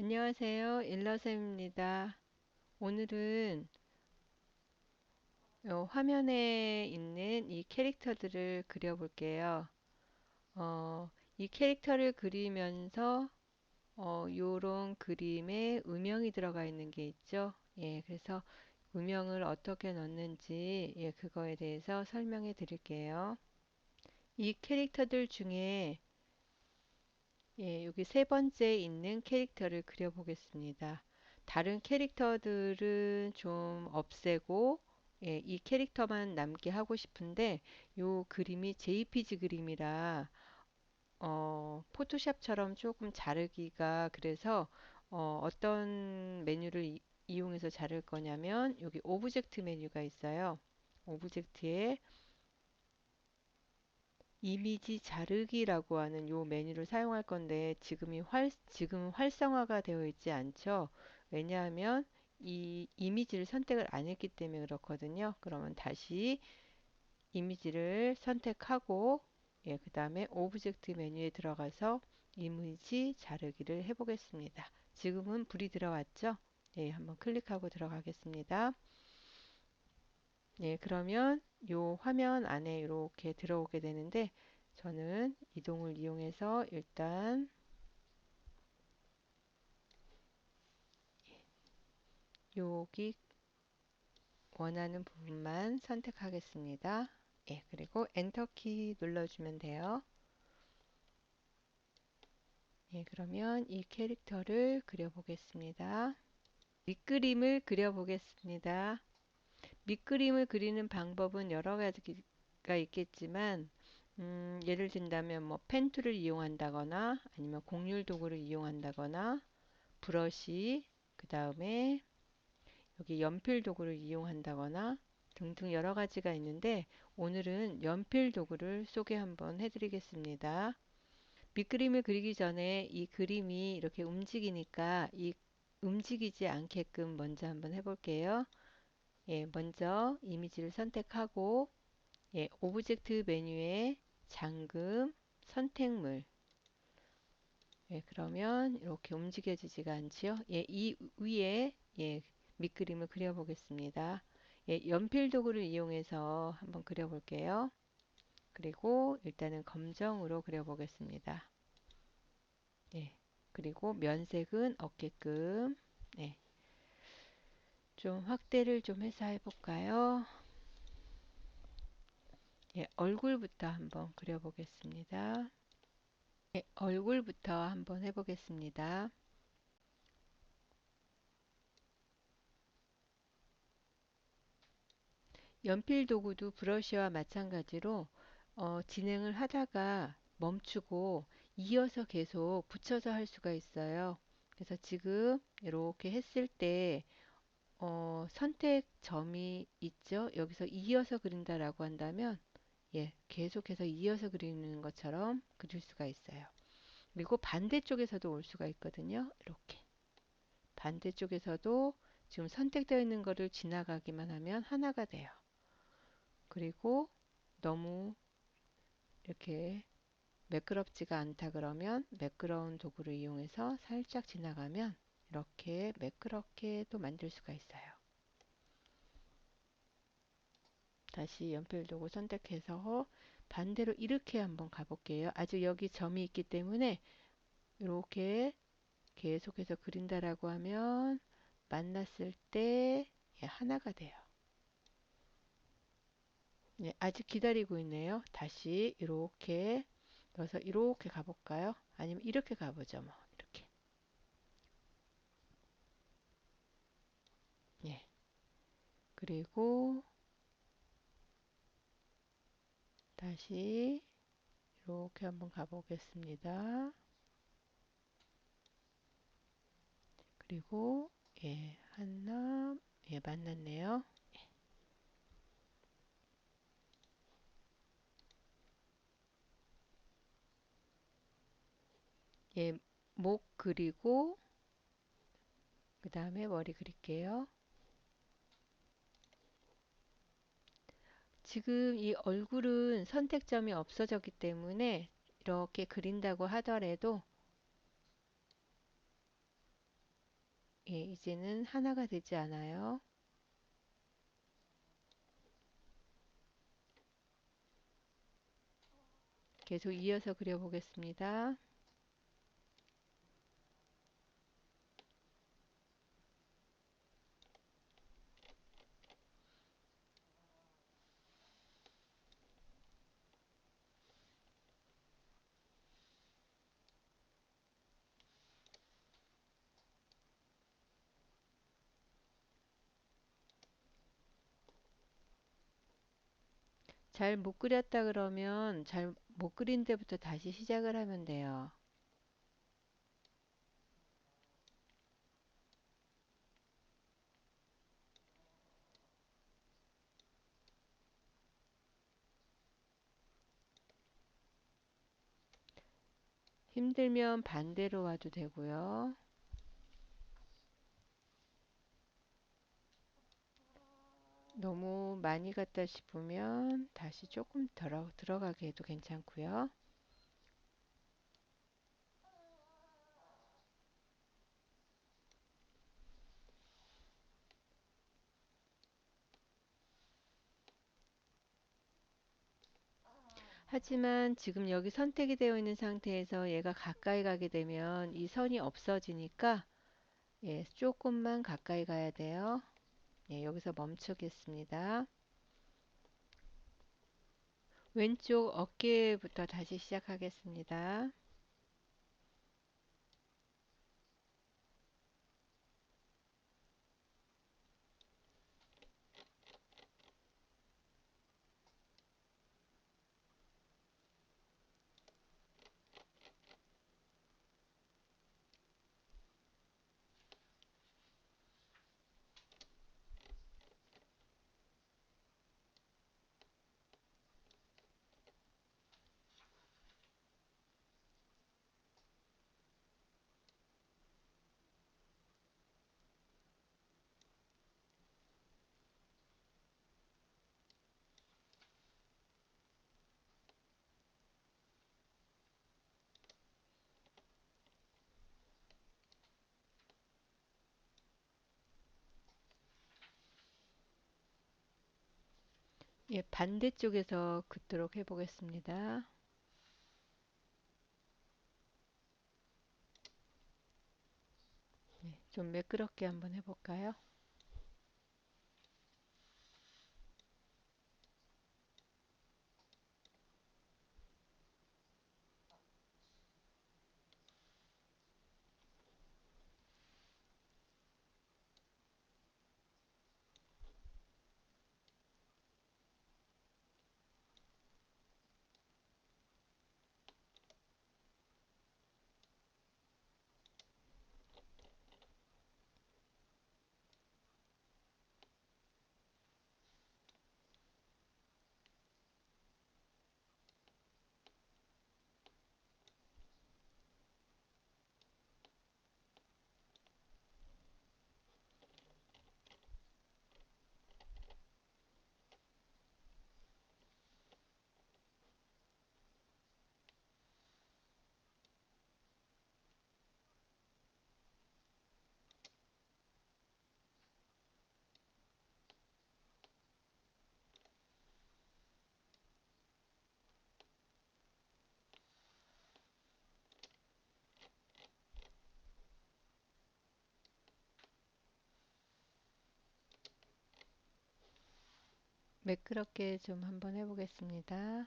안녕하세요. 일러쌤입니다. 오늘은 어, 화면에 있는 이 캐릭터들을 그려볼게요. 어, 이 캐릭터를 그리면서 어, 요런 그림에 음영이 들어가 있는 게 있죠. 예, 그래서 음영을 어떻게 넣는지 예, 그거에 대해서 설명해 드릴게요. 이 캐릭터들 중에 예, 여기 세 번째 있는 캐릭터를 그려보겠습니다. 다른 캐릭터들은 좀 없애고 예, 이 캐릭터만 남게 하고 싶은데 요 그림이 JPG 그림이라 어, 포토샵처럼 조금 자르기가 그래서 어, 어떤 메뉴를 이, 이용해서 자를 거냐면 여기 오브젝트 메뉴가 있어요. 오브젝트에 이미지 자르기라고 하는 요 메뉴를 사용할 건데 지금이 활, 지금 활성화가 되어 있지 않죠. 왜냐하면 이 이미지를 선택을 안 했기 때문에 그렇거든요. 그러면 다시 이미지를 선택하고 예, 그 다음에 오브젝트 메뉴에 들어가서 이미지 자르기를 해보겠습니다. 지금은 불이 들어왔죠? 예, 한번 클릭하고 들어가겠습니다. 예, 그러면 요 화면 안에 이렇게 들어오게 되는데 저는 이동을 이용해서 일단 여기 원하는 부분만 선택하겠습니다. 예, 그리고 엔터키 눌러주면 돼요. 예, 그러면 이 캐릭터를 그려보겠습니다. 밑그림을 그려보겠습니다. 밑그림을 그리는 방법은 여러 가지가 있겠지만 음, 예를 든다면 뭐 펜툴을 이용한다거나 아니면 공률 도구를 이용한다거나 브러쉬 그 다음에 여기 연필 도구를 이용한다거나 등등 여러 가지가 있는데 오늘은 연필 도구를 소개 한번 해드리겠습니다. 밑그림을 그리기 전에 이 그림이 이렇게 움직이니까 이 움직이지 않게끔 먼저 한번 해볼게요. 예, 먼저 이미지를 선택하고 예, 오브젝트 메뉴에 잠금, 선택물 예, 그러면 이렇게 움직여지지가 않지요. 예, 이 위에 예, 밑그림을 그려보겠습니다. 예, 연필 도구를 이용해서 한번 그려볼게요. 그리고 일단은 검정으로 그려보겠습니다. 예, 그리고 면색은 어깨끔 예, 좀 확대를 좀 해서 해볼까요? 예, 얼굴부터 한번 그려보겠습니다. 예, 얼굴부터 한번 해보겠습니다. 연필 도구도 브러쉬와 마찬가지로 어, 진행을 하다가 멈추고 이어서 계속 붙여서 할 수가 있어요. 그래서 지금 이렇게 했을 때 어, 선택점이 있죠. 여기서 이어서 그린다라고 한다면 예, 계속해서 이어서 그리는 것처럼 그릴 수가 있어요. 그리고 반대쪽에서도 올 수가 있거든요. 이렇게 반대쪽에서도 지금 선택되어 있는 것을 지나가기만 하면 하나가 돼요. 그리고 너무 이렇게 매끄럽지가 않다 그러면 매끄러운 도구를 이용해서 살짝 지나가면 이렇게 매끄럽게도 만들 수가 있어요. 다시 연필 도구 선택해서 반대로 이렇게 한번 가볼게요. 아직 여기 점이 있기 때문에 이렇게 계속해서 그린다라고 하면 만났을 때 하나가 돼요. 네, 아직 기다리고 있네요. 다시 이렇게 넣어서 이렇게 가볼까요? 아니면 이렇게 가보죠. 뭐 이렇게. 예. 그리고 다시 이렇게 한번 가보겠습니다. 그리고 예, 한남 예, 만났네요. 예, 목 그리고 그 다음에 머리 그릴게요. 지금 이 얼굴은 선택점이 없어졌기 때문에 이렇게 그린다고 하더라도 예, 이제는 하나가 되지 않아요. 계속 이어서 그려보겠습니다. 잘 못 그렸다 그러면 잘 못 그린 데부터 다시 시작을 하면 돼요. 힘들면 반대로 와도 되고요. 너무 많이 갔다 싶으면 다시 조금 덜어, 들어가게 해도 괜찮고요. 하지만 지금 여기 선택이 되어 있는 상태에서 얘가 가까이 가게 되면 이 선이 없어지니까 예, 조금만 가까이 가야 돼요. 예, 여기서 멈추겠습니다. 왼쪽 어깨부터 다시 시작하겠습니다. 예, 반대쪽에서 긋도록 해보겠습니다. 네, 좀 매끄럽게 한번 해볼까요? 매끄럽게 좀 한번 해보겠습니다.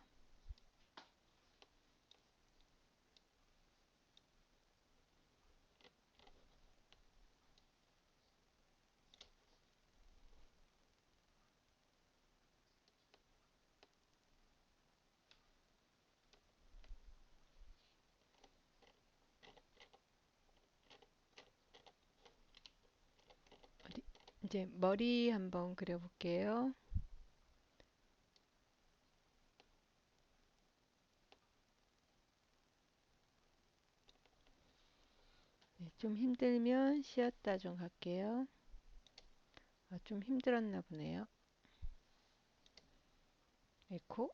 이제 머리 한번 그려볼게요. 좀 힘들면 쉬었다 좀 갈게요. 아, 좀 힘들었나 보네요. 에코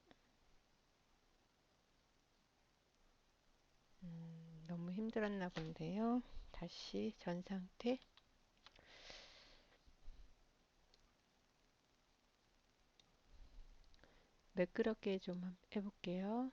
음, 너무 힘들었나 본데요. 다시 전 상태 매끄럽게 좀 해볼게요.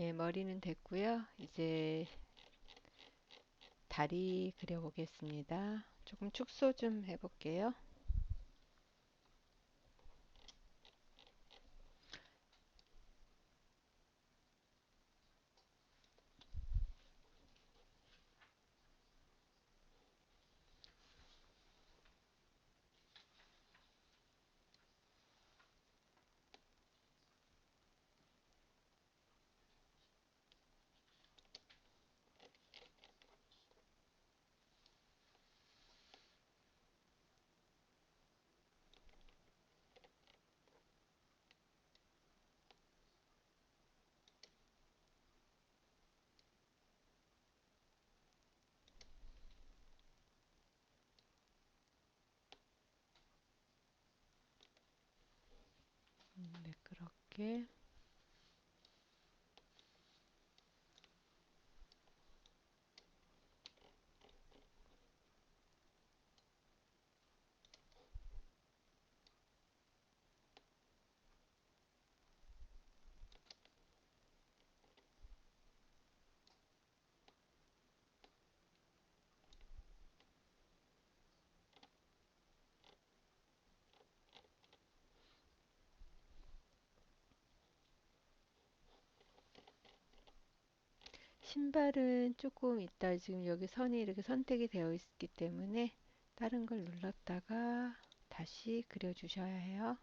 예, 머리는 됐고요. 이제 다리 그려보겠습니다. 조금 축소 좀 해볼게요. 음, 매 신발은 조금 있다. 지금 여기 선이 이렇게 선택이 되어 있기 때문에 다른 걸 눌렀다가 다시 그려주셔야 해요.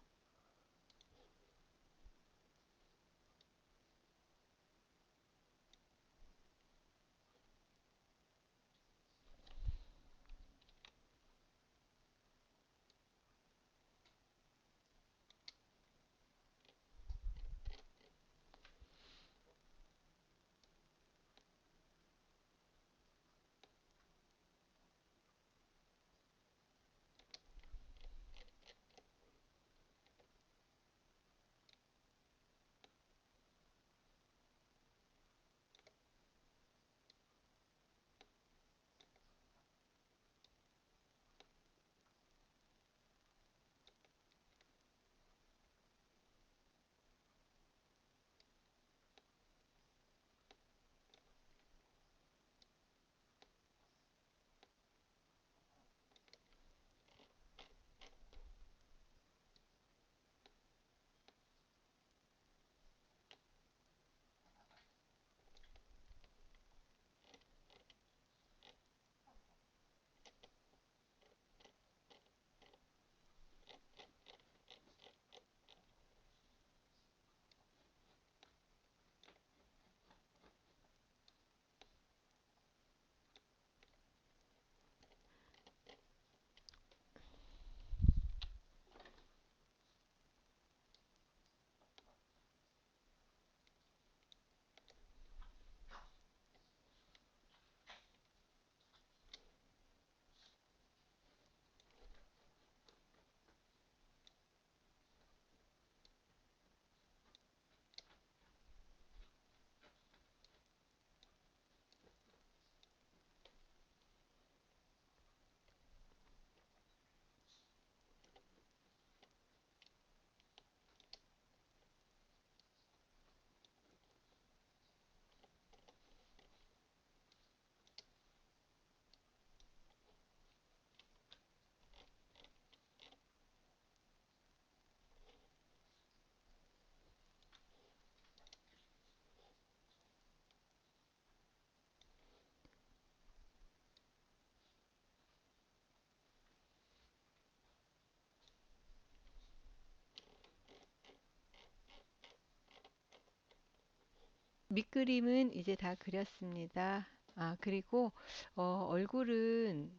밑그림은 이제 다 그렸습니다. 아, 그리고 어, 얼굴은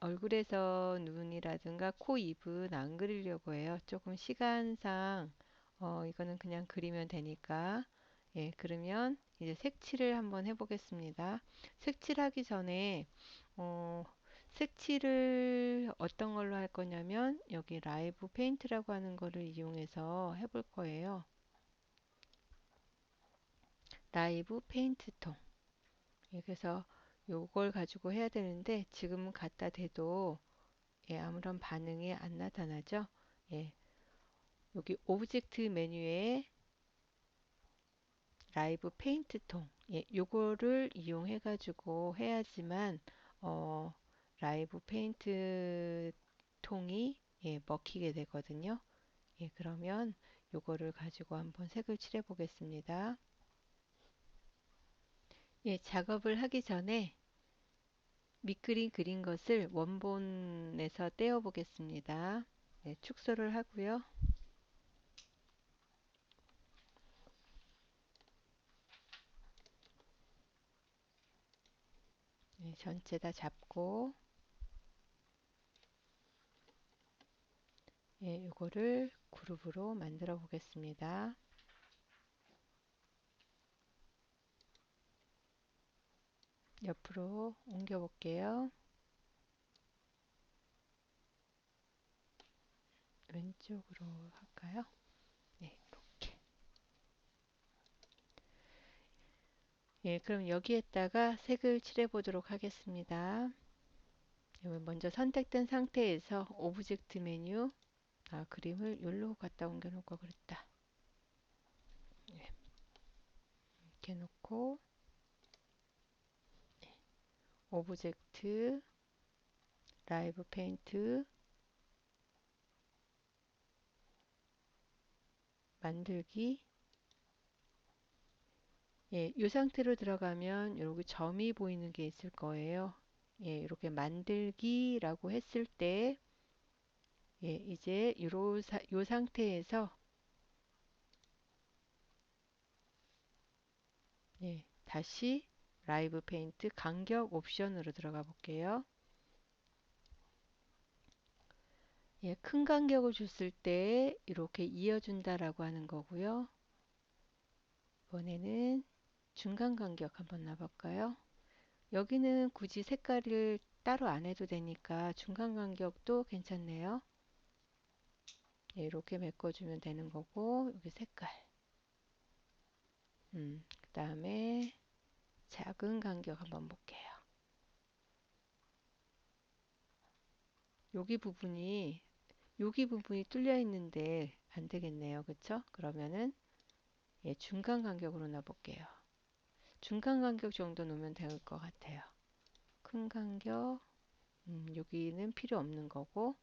얼굴에서 눈이라든가 코, 입은 안 그리려고 해요. 조금 시간상 어, 이거는 그냥 그리면 되니까. 예, 그러면 이제 색칠을 한번 해보겠습니다. 색칠하기 전에 어, 색칠을 어떤 걸로 할 거냐면 여기 라이브 페인트라고 하는 거를 이용해서 해볼 거예요. 라이브 페인트 통. 예, 그래서 요걸 가지고 해야 되는데 지금은 갖다 대도 예, 아무런 반응이 안 나타나죠. 예, 여기 오브젝트 메뉴에 라이브 페인트 통, 예, 요거를 이용해 가지고 해야지만 어, 라이브 페인트 통이 예, 먹히게 되거든요. 예, 그러면 요거를 가지고 한번 색을 칠해 보겠습니다. 예, 작업을 하기 전에 밑그림 그린 것을 원본에서 떼어 보겠습니다. 네, 축소를 하고요. 네, 전체 다 잡고 예, 이거를 그룹으로 만들어 보겠습니다. 옆으로 옮겨 볼게요. 왼쪽으로 할까요? 네, 이렇게. 예, 그럼 여기에다가 색을 칠해 보도록 하겠습니다. 먼저 선택된 상태에서 오브젝트 메뉴 아, 그림을 여기로 갖다 옮겨 놓을 걸 그랬다. 네. 이렇게 놓고 네. 오브젝트 라이브 페인트 만들기 예, 이 상태로 들어가면 여기 점이 보이는 게 있을 거예요. 예, 이렇게 만들기라고 했을 때 예, 이제 요로 사, 요 상태에서 예, 다시 라이브 페인트 간격 옵션으로 들어가 볼게요. 예, 큰 간격을 줬을 때 이렇게 이어준다라고 하는 거고요. 이번에는 중간 간격 한번 놔볼까요? 여기는 굳이 색깔을 따로 안 해도 되니까 중간 간격도 괜찮네요. 예, 이렇게 메꿔주면 되는 거고 여기 색깔 음, 그 다음에 작은 간격 한번 볼게요. 여기 부분이 여기 부분이 뚫려 있는데 안 되겠네요. 그쵸? 그러면은 예, 중간 간격으로 놔볼게요. 중간 간격 정도 놓으면 될 것 같아요. 큰 간격 음, 여기는 필요 없는 거고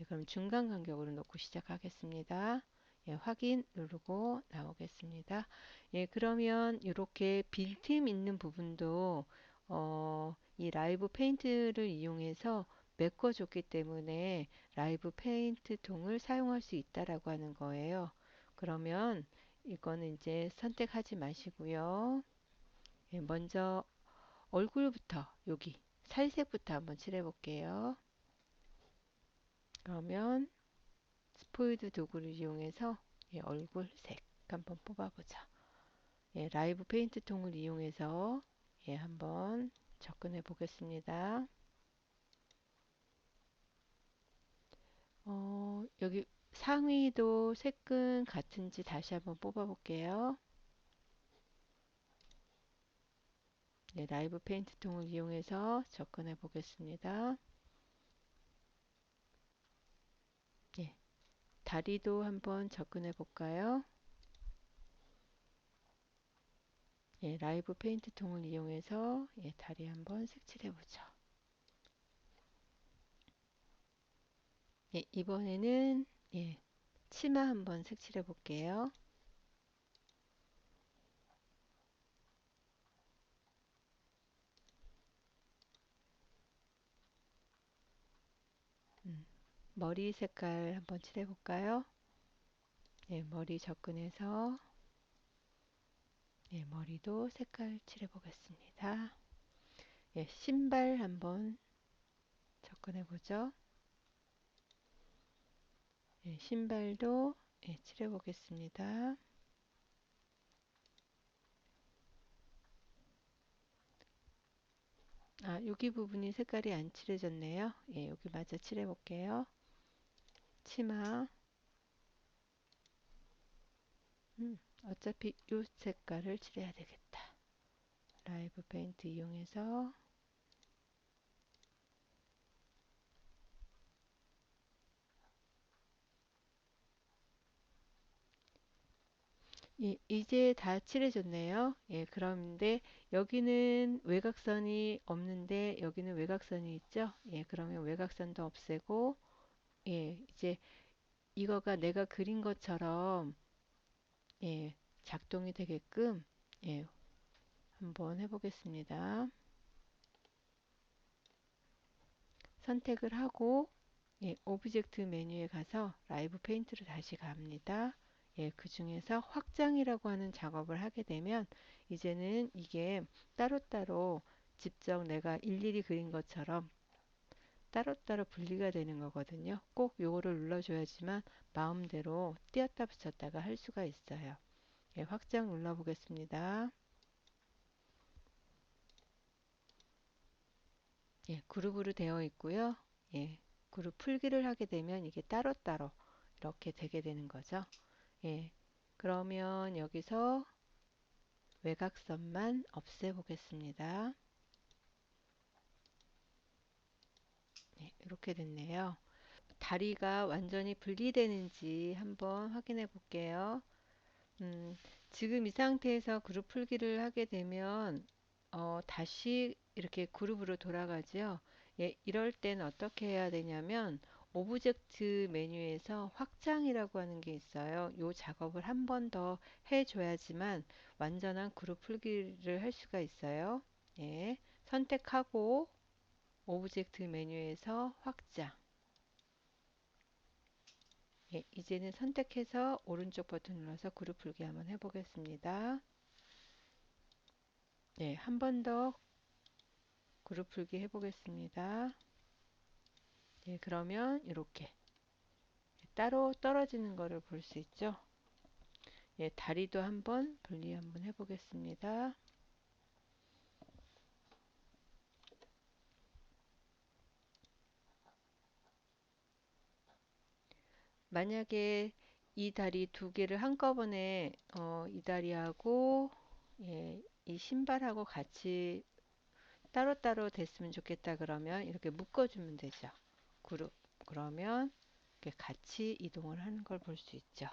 예, 그럼 중간 간격으로 놓고 시작하겠습니다. 예, 확인 누르고 나오겠습니다. 예, 그러면 이렇게 빈틈 있는 부분도 어, 이 라이브 페인트를 이용해서 메꿔줬기 때문에 라이브 페인트 통을 사용할 수 있다라고 하는 거예요. 그러면 이거는 이제 선택하지 마시고요. 예, 먼저 얼굴부터 여기 살색부터 한번 칠해 볼게요. 그러면 스포이드 도구를 이용해서 예, 얼굴 색 한번 뽑아보자. 예, 라이브 페인트 통을 이용해서 예, 한번 접근해 보겠습니다. 어, 여기 상위도 색은 같은지 다시 한번 뽑아 볼게요. 네, 라이브 페인트 통을 이용해서 접근해 보겠습니다. 예, 다리도 한번 접근해 볼까요? 예, 라이브 페인트 통을 이용해서 예, 다리 한번 색칠해 보죠. 예, 이번에는 예, 치마 한번 색칠해 볼게요. 머리 색깔 한번 칠해 볼까요? 예, 머리 접근해서 예, 머리도 색깔 칠해 보겠습니다. 예, 신발 한번 접근해 보죠. 예, 신발도 예, 칠해 보겠습니다. 아, 여기 부분이 색깔이 안 칠해졌네요. 예, 여기 마저 칠해 볼게요. 치마. 음, 어차피 이 색깔을 칠해야 되겠다. 라이브 페인트 이용해서 예, 이제 다 칠해졌네요. 예, 그런데 여기는 외곽선이 없는데 여기는 외곽선이 있죠. 예, 그러면 외곽선도 없애고 예, 이제 이거가 내가 그린 것처럼 예, 작동이 되게끔 예, 한번 해보겠습니다. 선택을 하고 예, 오브젝트 메뉴에 가서 라이브 페인트로 다시 갑니다. 예, 그 중에서 확장이라고 하는 작업을 하게 되면 이제는 이게 따로따로 직접 내가 일일이 그린 것처럼 따로따로 분리가 되는 거거든요. 꼭 요거를 눌러줘야지만 마음대로 띄었다 붙였다가 할 수가 있어요. 예, 확장 눌러 보겠습니다. 예, 그룹으로 되어 있고요. 예, 그룹 풀기를 하게 되면 이게 따로따로 이렇게 되게 되는 거죠. 예, 그러면 여기서 외곽선만 없애 보겠습니다. 예, 이렇게 됐네요. 다리가 완전히 분리되는지 한번 확인해 볼게요. 음, 지금 이 상태에서 그룹 풀기를 하게 되면 어, 다시 이렇게 그룹으로 돌아가죠. 예, 이럴 땐 어떻게 해야 되냐면 오브젝트 메뉴에서 확장이라고 하는 게 있어요. 이 작업을 한 번 더 해줘야지만 완전한 그룹 풀기를 할 수가 있어요. 예, 선택하고 오브젝트 메뉴에서 확장 예, 이제는 선택해서 오른쪽 버튼 눌러서 그룹 풀기 한번 해보겠습니다. 네, 한번 더 그룹 풀기 해보겠습니다. 네, 그러면 이렇게 따로 떨어지는 거를 볼수 있죠. 예, 다리도 한번 분리 한번 해보겠습니다. 만약에 이 다리 두 개를 한꺼번에 어, 이 다리하고 예, 이 신발하고 같이 따로따로 됐으면 좋겠다 그러면 이렇게 묶어주면 되죠. 그룹. 그러면 이렇게 같이 이동을 하는 걸 볼 수 있죠.